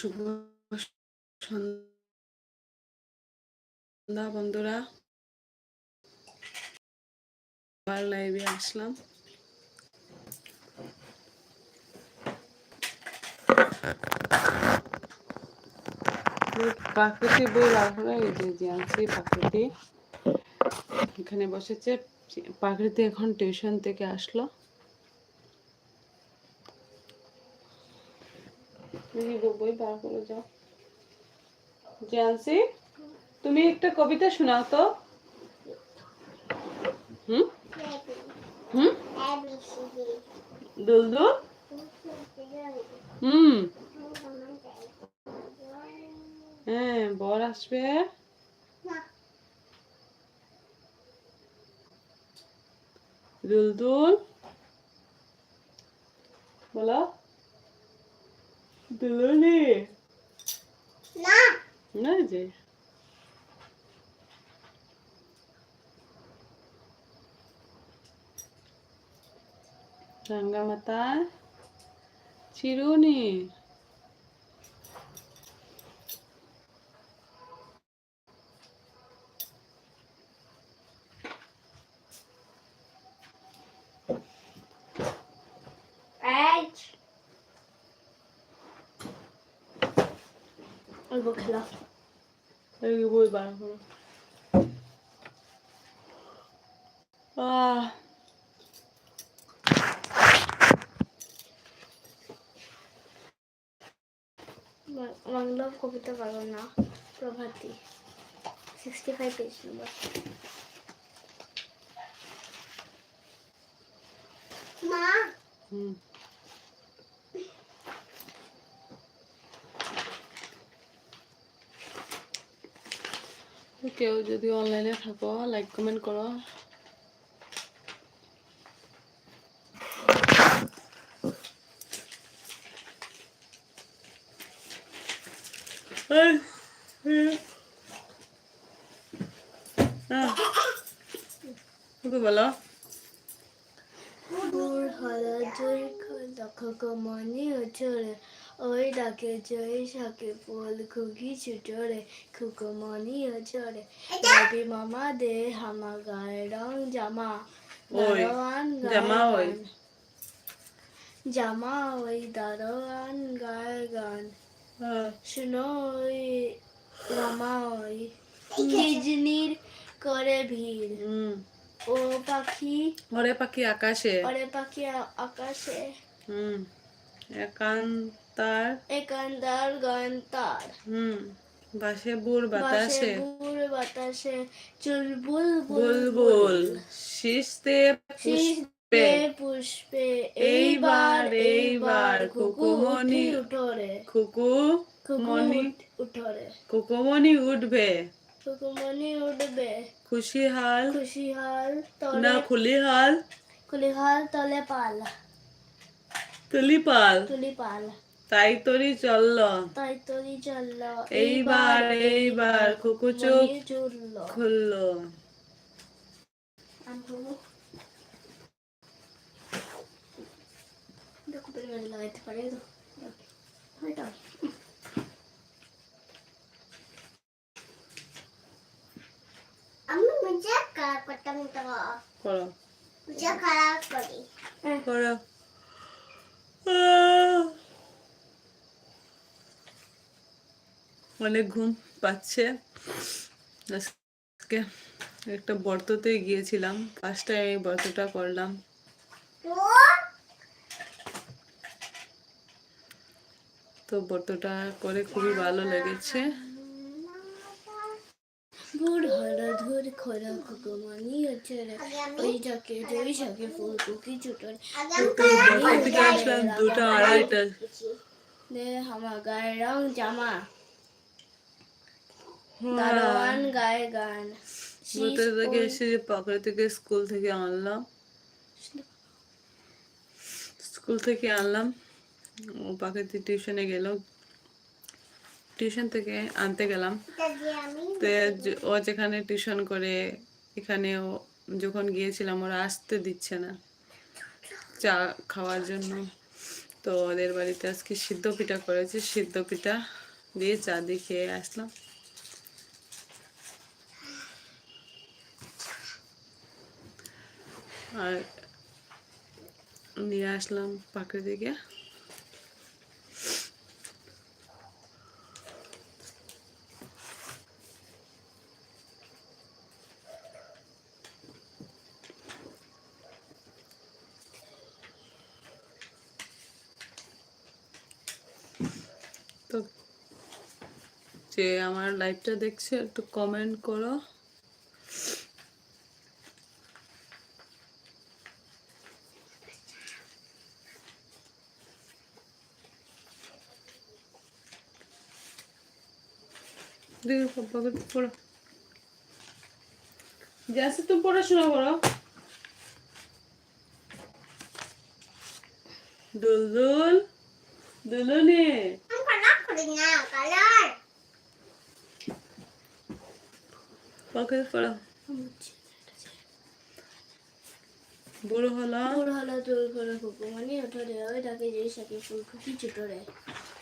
শুভ সন্ধ্যা বন্ধুরা। আবার লাইভে আসলাম। প্রাকৃতিক বই রাখল এই যে এখানে বসেছে, প্রাকৃতি এখন টিউশন থেকে আসলো। জানসি তুমি একটা কবিতা শোনাও তো। হ্যাঁ বর আসবে। দুলদুল? বলো। দুলুনি। না। যে। রাঙ্গামাতা চিরুনি। অল্প খেলা এই বই বার করো আহ বাংলা কবিতা পারব না Prabhati sixty five page number মা কেউ যদি অনলাইনে থাকো লাইক কমেন্ট করো। বলো দূর হলো লক্ষ কমনি উঠরে ওই ডাকে জয় শাকে ফুল খুকি ছুটরে খুকুমনি উঠরে রবি মামা দে হামা গায়ে রং জামা দারোয়ান জামা ওই। জামা ওই দারোয়ান গায়ে গান। আহ, শুনো ওই রামা ওই ডিজনির করে ভিড়। হুম। ও পাখি ওরে পাখি আকাশে। ওরে পাখি আকাশে। হুম। একান্তার একান্দার গান তার হুম বাসে বুর বাতাসে। বুর বাতাসে চুলবুল বুলবুল শিস্তে পুষ্পে। পুষ্পে এইবার এইবার কুকুমনি উঠরে। কুকু মনি উঠরে। কুকুমনি উঠবে। কুকুমনি উঠবে। খুশি হাল। খুশি হাল না খুলি হাল। খুলি হাল তলে পাল। তুলি পাল। তুলি পাল। তাই তরি চলল। তাই তরি চলল। এইবার এইবার কুকু চোখ খুলল। লাগাইতে পারে আমি মজা করতাম তো। করো। মজা খারাপ করি। করো। অনেক ঘুম পাচ্ছে। আজকে একটা বর্ততে গিয়েছিলাম। ফার্স্ট টাইম এই বর্তটা করলাম। তো বর্তটা করে খুবই ভালো লেগেছে। ভোর ধুর খরা ওই যাকে ফুল কুকি দুটো আড়াইটা দে হামা গায়ে রং জামা। দারোয়ান গায়ে গান। বর্ত থেকে এসে পাকড়ে থেকে স্কুল থেকে আনলাম। স্কুল থেকে আনলাম। ও পাখিতে টিউশনে গেল। টিউশন থেকে আনতে গেলাম। তো ও যেখানে টিউশন করে এখানে ও যখন গিয়েছিলাম ওরা আসতে দিচ্ছে না চা খাওয়ার জন্য। তো ওদের বাড়িতে আজকে সিদ্ধ পিঠা করেছে। সিদ্ধ পিঠা দিয়ে চা দিয়ে খেয়ে আসলাম। আর নিয়ে আসলাম পাখির দিকে। তো যে আমার লাইভটা দেখছে একটু কমেন্ট করো। দেখো পাপাকে পড়ো। তুমি পড়াশোনা করো দুলদুল দুলুনি আমি কালার করি না কালার পাকে পড়ো। বুড়ো হলো বুড়ো হলো দূর করে কুকুমনি ওঠরে ওই ডাকে যে ফুল খুকি ছুটরে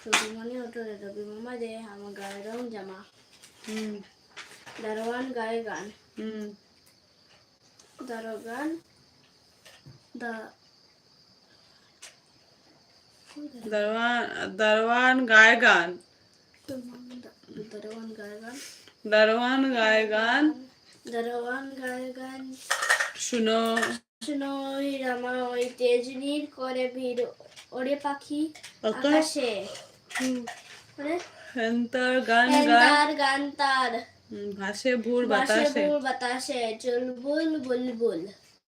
কুকুমনি ওঠরে রবি মামা দে, আমার গায়ে রং জামা। হুম। দারোয়ান গায়ে গান। হুম। দারোগান দা দরওয়ান দরওয়ান গায় গান। দারোয়ান গায়ে গান। দরওয়ান গায় গান। দারোয়ান গায়ে গান। শুনো। শুনো ওই রামা ওই তেজনির করে ভিড়। ওরে পাখি আকাশ। আকাশে ওরে গান গান তার। ভুর বাতাসে। বুল বাতাসে চুলবুল বুলবুল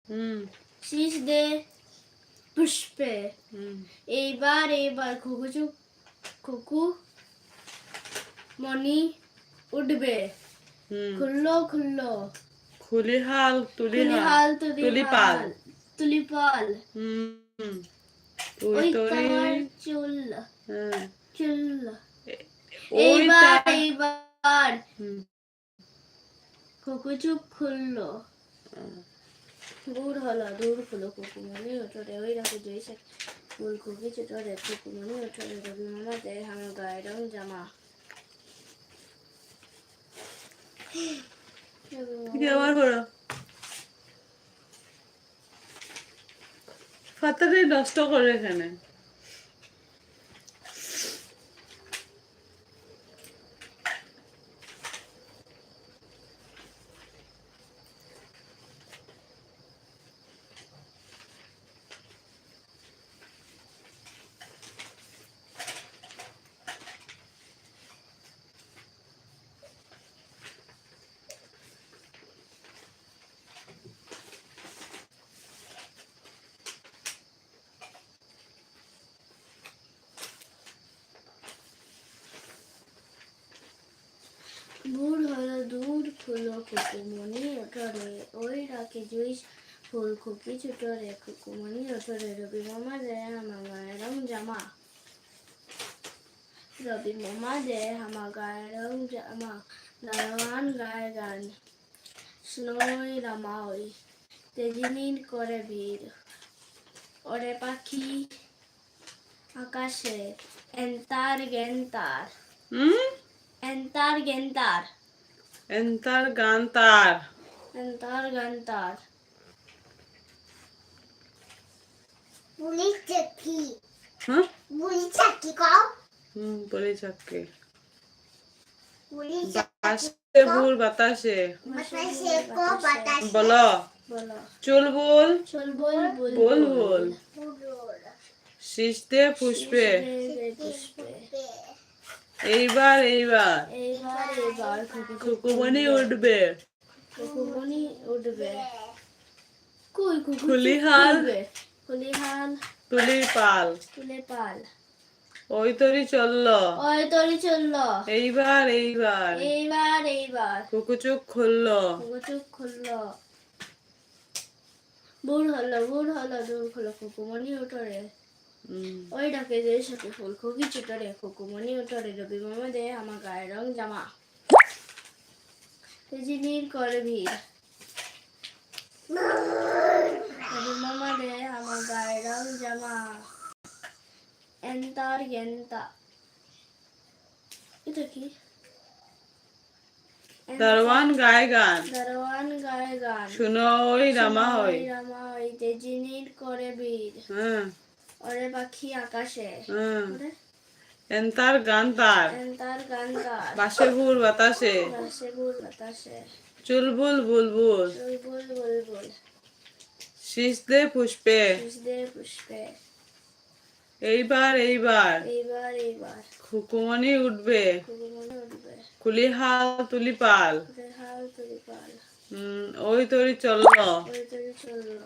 হুম। শীষ দে পুষ্পে। হুম। এইবার এইবার খুকুচু খুকু মনি উঠবে। হুম। খুললো খুললো। খুলিহাল তুলিহাল তুলিহাল তুলিপাল তুলিপাল হুম হুম। ওই তার চুল। হ্যাঁ। চুল। এইবার এইবার। হুম, খুকুচু খুললো দূর হলো দূর হলো কুকুমনি ওঠরে। ওই রাখে জয়সে ফুল চুটরে কুকুমনি ওঠরে। রবি মামা দে আমার গায়ে রং জামা। কি আবার হলো? ফাতারে নষ্ট করে এখানে দূর হলো দূর ফুলো কুকুমনি ওঠরে ওই রাখে জুইস ফুল খুকি চুটরে কুকুমনি ওঠরে রবি মামা দে আমার গায়ে রং জামা রবি মামা দে আমার গায়ে রং জামা দারোয়ান গায়ে গান স্নোই রামা ওই তেজিনীর করে ভিড় ওরে পাখি আকাশে এন্তার গেন্তার হুম এন্তার গেন্তার এন্তার গান তার এন্তার হ্যাঁ কও হুম চাকরি বুলি বাসে ভুর বাতাসে বলো বলো চুলবুল চল বল বল বল বল পুরোর শীষতে পুষ্পে পুষ্পে এইবার এইবার। কুকুমনি উঠবে। কুকুমনি কুই কুকু ওই তরি চলল। ওই তরি চলল। এইবার এইবার। এইবার এইবার। কুকুচুক খুললো। খুললো। বুড় হলো বুড় হলো দূর হলো। কুকুমনি উঠরে ওই ডাকে যে সাথে ফুল খুবই চুটরে কুকুমনি উঠরে রবি মামা দে আমার গায়ের রং জামা। তেজিনীর করে ভিড়। রবি মামা দে আমার গায়ের রং জামা। এন্তার গেন্তা। এটা কি? গায়ে গান। গায়ে গান। শুনো ওই রামা রামা হইতে জিনির করে বীর হ্যাঁ। ওরে পাখি আকাশে। এন্তার গান তার। এন্তার গান তার। বাসে বাতাসে। বাসে বাতাসে। চুলবুল বুলবুল। বুলবুল। বুলবুল পুষ্পে। পুষ্পে পুষ্পে। এইবার এইবার। এইবার এইবার। খুকুমনি উঠবে। কুলি হাল তুলি পাল ওদের হাল তুলি পাল উম, ওই তরি চলল। ওই তরি চলল।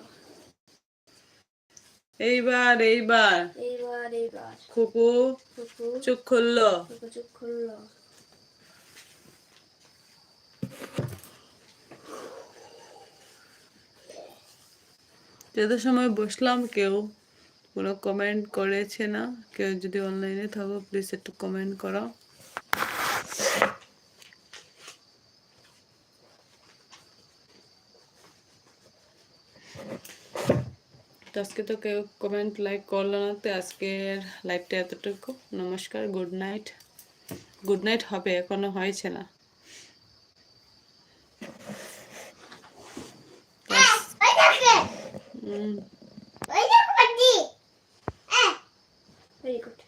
এইবার এইবার। এইবার এইবার। খুকু কুকু চোখ খুললো। চুপ খুললো। যত সময় বসলাম কেউ কোনো কমেন্ট করেছে না। কেউ যদি অনলাইনে থাকো প্লিজ একটু কমেন্ট করো। তো আজকে তো কেউ কমেন্ট লাইক করল না তো আজকের লাইভটা এতটুকু নমস্কার গুড নাইট গুড নাইট হবে এখনও হয়েছে না ভেরি গুড